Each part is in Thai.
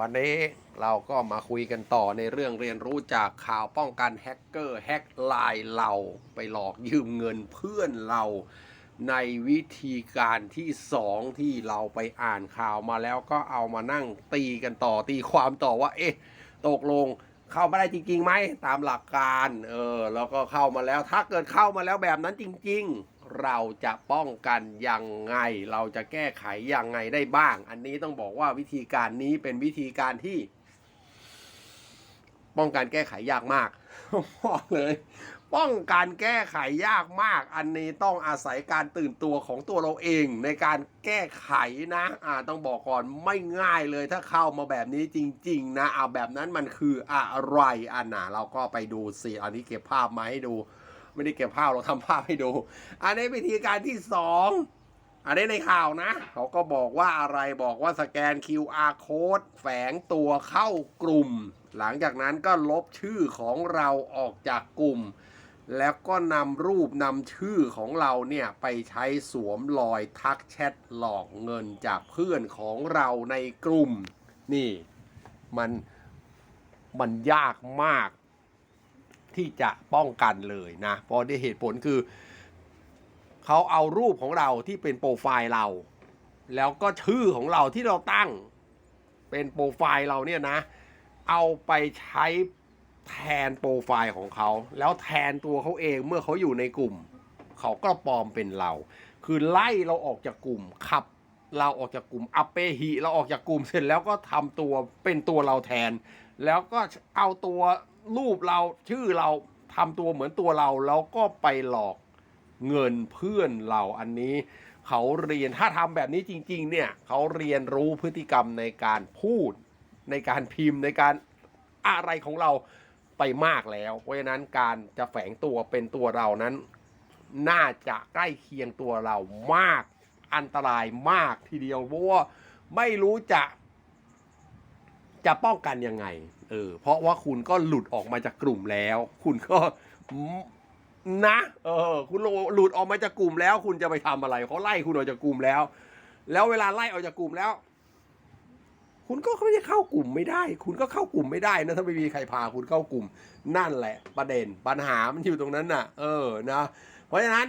วันนี้เราก็มาคุยกันต่อในเรื่องเรียนรู้จากข่าวป้องกันแฮกเกอร์แฮกไลน์เราไปหลอกยืมเงินเพื่อนเราในวิธีการที่สองที่เราไปอ่านข่าวมาแล้วก็เอามานั่งตีกันต่อตีความต่อว่า เอ๊ะ ตกลงเข้ามาได้จริงๆไหมตามหลักการ เออ แล้วก็เข้ามาแล้วถ้าเกิดเข้ามาแล้วแบบนั้นจริง ๆ เราจะป้องกันยังไง เราจะแก้ไขยังไงได้บ้าง อันนี้ต้องบอกว่าวิธีการนี้เป็นวิธีการที่ ป้องกันแก้ไขยากมากบอกเลย ป้องกันแก้ไขยากมาก อันนี้ต้องอาศัยการตื่นตัวของตัวเราเอง ในการแก้ไขนะอ่าต้องบอกก่อนไม่ง่ายเลยถ้าเข้ามาแบบนี้จริง ๆ นะเอาแบบนั้นมันคืออะไรอันน่ะเราก็ไปดูสิอันนี้เก็บภาพมาให้ดู ไม่ได้เก็บภาพเราทำภาพให้ดู อันนี้วิธีการที่สองอันนี้ในข่าวนะ เขาก็บอกว่าอะไรบอกว่าสแกน QR code แฝงตัวเข้ากลุ่ม หลังจากนั้นก็ลบชื่อของเราออกจากกลุ่ม แล้วก็นำรูปนำชื่อของเราเนี่ยไปใช้สวมรอยทักแชทหลอกเงินจากเพื่อนของเราในกลุ่ม นี่ มันมันยากมาก ที่จะป้องกันเลยนะเพราะด้วยเหตุผลคือ เขาเอารูปของเราที่เป็นโปรไฟล์เรา แล้วก็ชื่อของเราที่เราตั้งเป็นโปรไฟล์เราเนี่ยนะ เอาไปใช้แทนโปรไฟล์ของเขา แล้วแทนตัวเขาเองเมื่อเขาอยู่ในกลุ่ม เขาก็ปลอมเป็นเรา คือไล่เราออกจากกลุ่มขับเราออกจากกลุ่มอัปเปหิเราออกจากกลุ่มเสร็จแล้วก็ทำตัวเป็นตัวเราแทน แล้วก็เอาตัวรูปเราชื่อเราทำตัวเหมือนตัวเรา แล้วก็ไปหลอกเงินเพื่อนเราอันนี้เขาเรียนถ้าทำแบบนี้จริง ๆ เนี่ยเขาเรียนรู้พฤติกรรมในการพูด ในการพิมพ์ในการอะไรของเราไปมากแล้ว เพราะฉะนั้นการจะแฝงตัวเป็นตัวเรานั้น น่าจะใกล้เคียงตัวเรามากอันตรายมากทีเดียวเพราะว่าไม่รู้จะ จะป้องกันยังไง เออ เพราะว่าคุณก็หลุดออกมาจากกลุ่มแล้ว คุณก็นะ เออ คุณหลุดออกมาจากกลุ่มแล้ว คุณจะไปทำอะไรเขาไล่คุณออกจากกลุ่มแล้ว แล้วเวลาไล่ออกจากกลุ่มแล้ว คุณก็ไม่ได้เข้ากลุ่มไม่ได้ คุณก็เข้ากลุ่มไม่ได้นะถ้าไม่มีใครพาคุณเข้ากลุ่ม นั่นแหละ ประเด็นปัญหามันอยู่ตรงนั้นน่ะ เออนะ เพราะฉะนั้น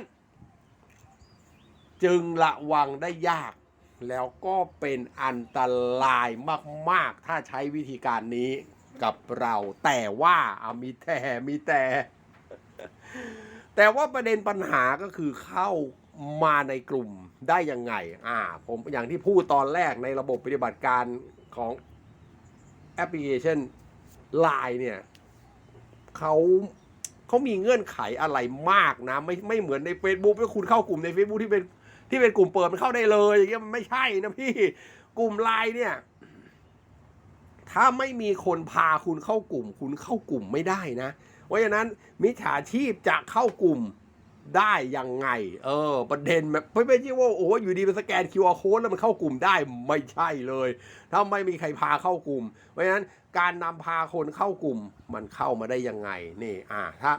จึงระวังได้ยาก แล้วก็เป็นอันตรายมาก ๆ ถ้าใช้วิธีการนี้กับเรา แต่ว่าอามีแต่มีแต่ แต่ว่าประเด็นปัญหาก็คือเข้ามาในกลุ่มได้ยังไง อ่า ผมอย่างที่พูดตอนแรกในระบบปฏิบัติการของแอปพลิเคชัน Line เนี่ยเขาเขามีเงื่อนไขอะไรมากนะ ไม่ไม่เหมือนใน Facebook ที่คุณเข้ากลุ่มใน Facebook ที่เป็น ที่เป็นกลุ่มเปิดมันเข้าได้เลยอย่างเงี้ยมันไม่ใช่นะพี่กลุ่มไลน์เนี่ย ถ้าไม่มีคนพาคุณเข้ากลุ่ม คุณเข้ากลุ่มไม่ได้นะเพราะฉะนั้นมิจฉาชีพจะเข้ากลุ่มได้ยังไง เออ ประเด็นแบบไม่ไม่ใช่ว่าโอ้อยู่ดีไปสแกน QR code แล้วมันเข้ากลุ่มได้ไม่ใช่เลย ถ้าไม่มีใครพาเข้ากลุ่ม เพราะฉะนั้นการนำพาคนเข้ากลุ่มมันเข้ามาได้ยังไงนี่อ่าถ้า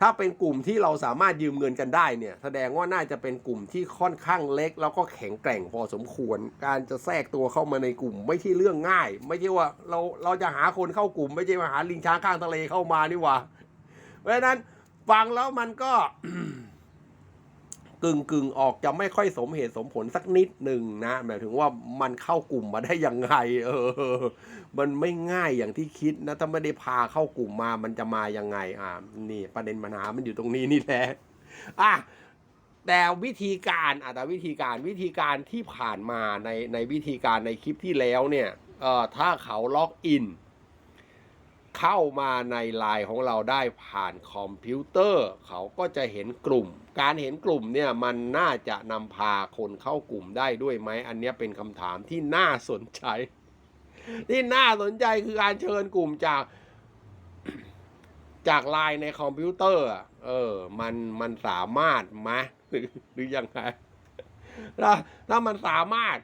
ถ้าเป็นกลุ่มที่เราสามารถยืมเงินกันได้เนี่ย แสดงว่าน่าจะเป็นกลุ่มที่ค่อนข้างเล็ก แล้วก็แข็งแกร่งพอสมควร การจะแทรกตัวเข้ามาในกลุ่ม ไม่ใช่เรื่องง่าย ไม่ใช่ว่าเราเราจะหาคนเข้ากลุ่ม ไม่ใช่มาหาลิงช้างข้างทะเลเข้ามานี่หว่าเพราะฉะนั้นฟังแล้วมันก็ กึ่งกึ่งออกจะไม่ค่อยสมเหตุสมผลสักนิดหนึ่งนะหมายถึงว่ามันเข้ากลุ่มมาได้ยังไง เออ มันไม่ง่ายอย่างที่คิดนะ ถ้าไม่ได้พาเข้ากลุ่มมามันจะมายังไง อ่า นี่ประเด็นปัญหามันอยู่ตรงนี้นี่แหละอะแต่วิธีการอะแต่วิธีการวิธีการที่ผ่านมาในในวิธีการในคลิปที่แล้วเนี่ยเอ่อถ้าเขาล็อกอิน เข้ามาในไลน์ของเราได้ผ่านคอมพิวเตอร์ เขาก็จะเห็นกลุ่ม การเห็นกลุ่มเนี่ยมันน่าจะนำพาคนเข้ากลุ่มได้ด้วยไหม อันนี้เป็นคำถามที่น่าสนใจ ที่น่าสนใจคือการเชิญกลุ่มจากจากไลน์ในคอมพิวเตอร์ เออ มันมันสามารถไหมหรือหรือยังไงถ้าถ้ามันสามารถ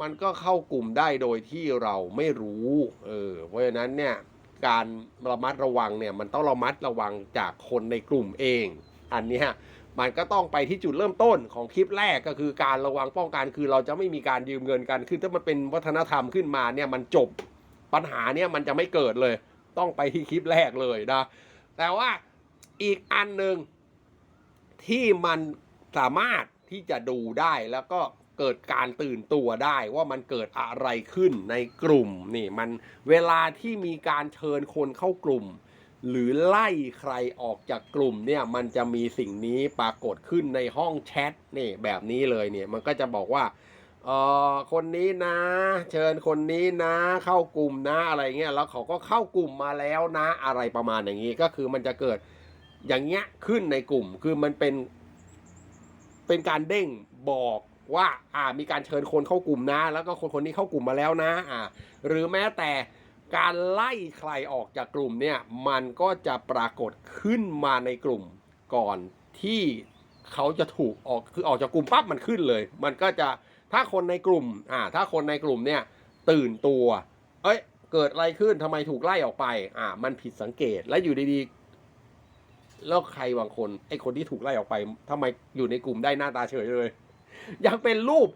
มันก็เข้ากลุ่มได้โดยที่เราไม่รู้ เออ เพราะฉะนั้นเนี่ย การระมัดระวังเนี่ยมันต้องระมัดระวังจากคนในกลุ่มเอง อันนี้มันก็ต้องไปที่จุดเริ่มต้นของคลิปแรกก็คือการระวังป้องกันคือเราจะไม่มีการยืมเงินกันคือถ้ามันเป็นวัฒนธรรมขึ้นมาเนี่ยมันจบปัญหาเนี่ยมันจะไม่เกิดเลย ต้องไปที่คลิปแรกเลยนะแต่ว่าอีกอันหนึ่งที่มันสามารถที่จะดูได้แล้วก็ เกิดการตื่นตัวได้ว่ามันเกิดอะไรขึ้นในกลุ่มนี่มันเวลาที่มีการเชิญคนเข้ากลุ่ม หรือไล่ใครออกจากกลุ่มเนี่ยมันจะมีสิ่งนี้ปรากฏขึ้นในห้องแชทนี่แบบนี้เลยเนี่ยมันก็จะบอกว่าเออคนนี้นะ เชิญคนนี้นะ เข้ากลุ่มนะอะไรเงี้ยแล้วเขาก็เข้ากลุ่มมาแล้วนะอะไรประมาณอย่างนี้ก็คือมันจะเกิดอย่างเงี้ยขึ้นในกลุ่มคือมันเป็นเป็นการเด้งบอก ว่าอ่ามีการเชิญคนเข้ากลุ่มนะ แล้วก็คนคนนี้เข้ากลุ่มมาแล้วนะอ่าหรือแม้แต่การไล่ใครออกจากกลุ่มเนี่ยมันก็จะปรากฏขึ้นมาในกลุ่มก่อนที่เขาจะถูกออกคือออกจากกลุ่มปั๊บมันขึ้นเลย มันก็จะถ้าคนในกลุ่มอ่าถ้าคนในกลุ่มเนี่ยตื่นตัว เอ้ยเกิดอะไรขึ้นทำไมถูกไล่ออกไป อ่า มันผิดสังเกตและอยู่ดีๆแล้วใครบางคนไอ้คนที่ถูกไล่ออกไปทำไมอยู่ในกลุ่มได้หน้าตาเฉยเลย ยังเป็นรูป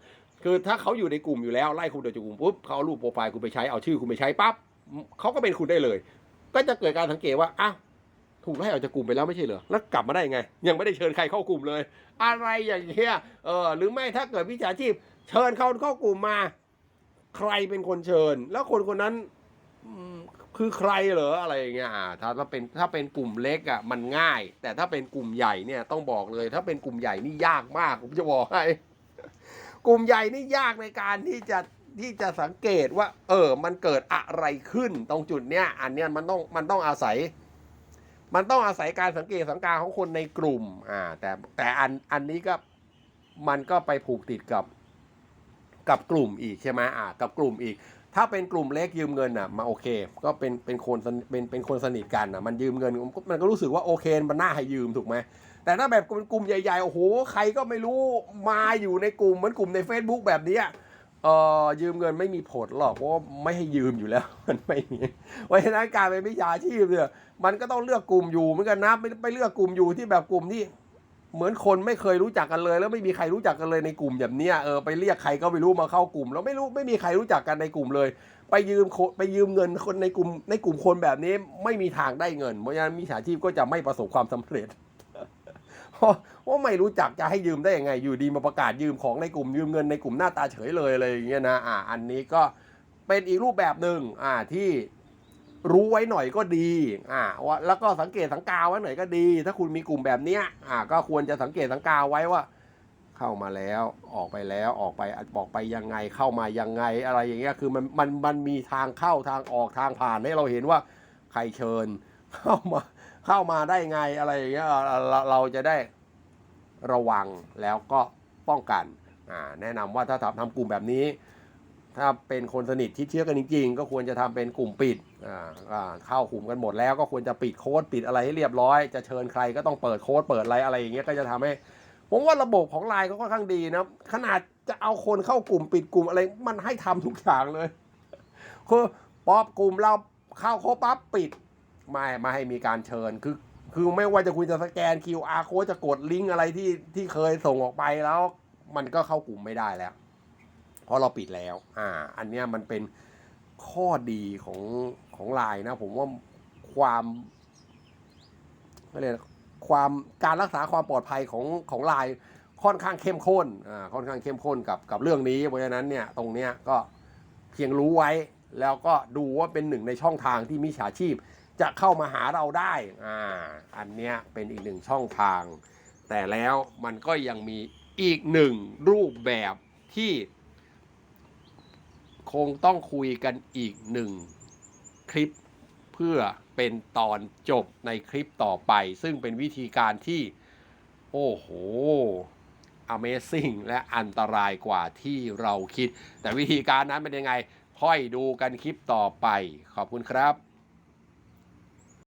คือถ้าเขาอยู่ในกลุ่มอยู่แล้วไล่คุณเดี๋ยวจากกลุ่มปุ๊บเขาเอารูปโปรไฟล์คุณไปใช้เอาชื่อคุณไปใช้ปั๊บเขาก็เป็นคุณได้เลย ก็จะเกิดการสังเกตว่าอ้าวถูกไล่ออกจากกลุ่มไปแล้วไม่ใช่เหรอ แล้วกลับมาได้ยังไง ยังไม่ได้เชิญใครเข้ากลุ่มเลย อะไรอย่างเงี้ย เออ หรือไม่ถ้าเกิดวิชาชีพ เชิญเขาเข้ากลุ่มมา ใครเป็นคนเชิญ แล้วคนคนนั้นคือใครเหรออะไรอย่างเงี้ย ถ้าถ้าเป็นถ้าเป็นกลุ่มเล็กอะมันง่าย แต่ถ้าเป็นกลุ่มใหญ่เนี่ยต้องบอกเลย ถ้าเป็นกลุ่มใหญ่นี่ยากมากผมจะบอกให้ กลุ่มใหญ่นี่ยากในการที่จะที่จะสังเกตว่า เออ มันเกิดอะไรขึ้นตรงจุดเนี้ย อันเนี้ยมันต้องมันต้องอาศัย มันต้องอาศัยการสังเกตสังการของคนในกลุ่ม อ่า แต่แต่อันอันนี้ก็มันก็ไปผูกติดกับ กับกลุ่มอีกใช่ไหมอ่า กับกลุ่มอีก ถ้าเป็นกลุ่มเล็กยืมเงินอะ มาโอเค ก็เป็นเป็นคนเป็นเป็นคนสนิทกันอะ มันยืมเงินมันก็รู้สึกว่าโอเค มันน่าให้ยืมถูกไหม แต่ถ้าแบบเป็นกลุ่มใหญ่ๆ โอ้โห ใครก็ไม่รู้มาอยู่ในกลุ่มเหมือนกลุ่มใน Facebook แบบนี้เออยืมเงินไม่มีผลหรอกเพราะไม่ให้ยืมอยู่แล้วมันไม่มีเพราะฉะนั้นการเป็นวิชาชีพเนี่ยมันก็ต้องเลือกกลุ่มอยู่เหมือนกันนะไม่ไปเลือกกลุ่มอยู่ที่แบบกลุ่มที่เหมือนคนไม่เคยรู้จักกันเลย แล้วไม่มีใครรู้จักกันเลยในกลุ่มแบบเนี้ยเออไปเรียกใครก็ไม่รู้มาเข้ากลุ่ม แล้วไม่รู้ไม่มีใครรู้จักกันในกลุ่มเลย ไปยืมไปยืมเงินคนในกลุ่มในกลุ่มคนแบบนี้ไม่มีทางได้เงินเพราะฉะนั้นมิจฉาชีพก็จะไม่ประสบความสำเร็จ ว่าไม่รู้จักจะให้ยืมได้ยังไง อยู่ดีมาประกาศยืมของในกลุ่มยืมเงินในกลุ่มหน้าตาเฉยเลยอะไรอย่างเงี้ยนะอ่าอันนี้ก็เป็นอีกรูปแบบหนึ่งอ่าที่รู้ไว้หน่อยก็ดีอ่าว่าแล้วก็สังเกตสังกาไว้หน่อยก็ดี ถ้าคุณมีกลุ่มแบบเนี้ยอ่าก็ควรจะสังเกตสังกาไว้ว่า เข้ามาแล้วออกไปแล้วออกไปบอกไปยังไงเข้ามายังไงอะไรอย่างเงี้ยคือมันมันมันมีทางเข้าทางออกทางผ่านให้เราเห็นว่าใครเชิญเข้ามา เข้ามาได้ไงอะไรอย่างเงี้ยเราเราจะได้ระวังแล้วก็ป้องกันแนะนำว่าถ้าทำทำกลุ่มแบบนี้ ถ้าเป็นคนสนิทที่เชื่อกันจริง ๆ ก็ควรจะทำเป็นกลุ่มปิดเข้ากลุ่มกันหมดแล้วก็ควรจะปิดโค้ดปิดอะไรให้เรียบร้อย จะเชิญใครก็ต้องเปิดโค้ดเปิดอะไรอะไรอย่างเงี้ยก็จะทำให้ผมว่าระบบของไลน์ก็ค่อนข้างดีนะขนาดจะเอาคนเข้ากลุ่มปิดกลุ่มอะไรมันให้ทำทุกอย่างเลยคือป๊อปกลุ่มเราเข้าโค้ดปั๊บปิด ไม่ไม่ให้มีการเชิญคือคือไม่ว่าจะคุณจะสแกน QR โค้ดจะกดลิงก์อะไรที่ที่เคยส่งออกไปแล้ว มันก็เข้ากลุ่มไม่ได้แล้ว เพราะเราปิดแล้ว อ่า อันเนี้ยมันเป็นข้อดีของของไลน์นะ ผมว่าความไม่เรียกอะไรความการรักษาความปลอดภัยของของไลน์ค่อนข้างเข้มข้นอ่าค่อนข้างเข้มข้นกับกับเรื่องนี้เพราะฉะนั้นเนี่ยตรงเนี้ยก็เพียงรู้ไว้แล้วก็ดูว่าเป็นหนึ่งในช่องทางที่มิจฉาชีพ จะเข้ามาหาเราได้อ่าอันเนี้ยเป็นอีกหนึ่งช่องทาง แต่แล้วมันก็ยังมีอีกหนึ่งรูปแบบที่คงต้องคุยกันอีกหนึ่งคลิปเพื่อเป็นตอนจบในคลิปต่อไป ซึ่งเป็นวิธีการที่ โอ้โห Amazing และอันตรายกว่าที่เราคิด แต่วิธีการนั้นเป็นยังไง ค่อยดูกันคลิปต่อไป ขอบคุณครับ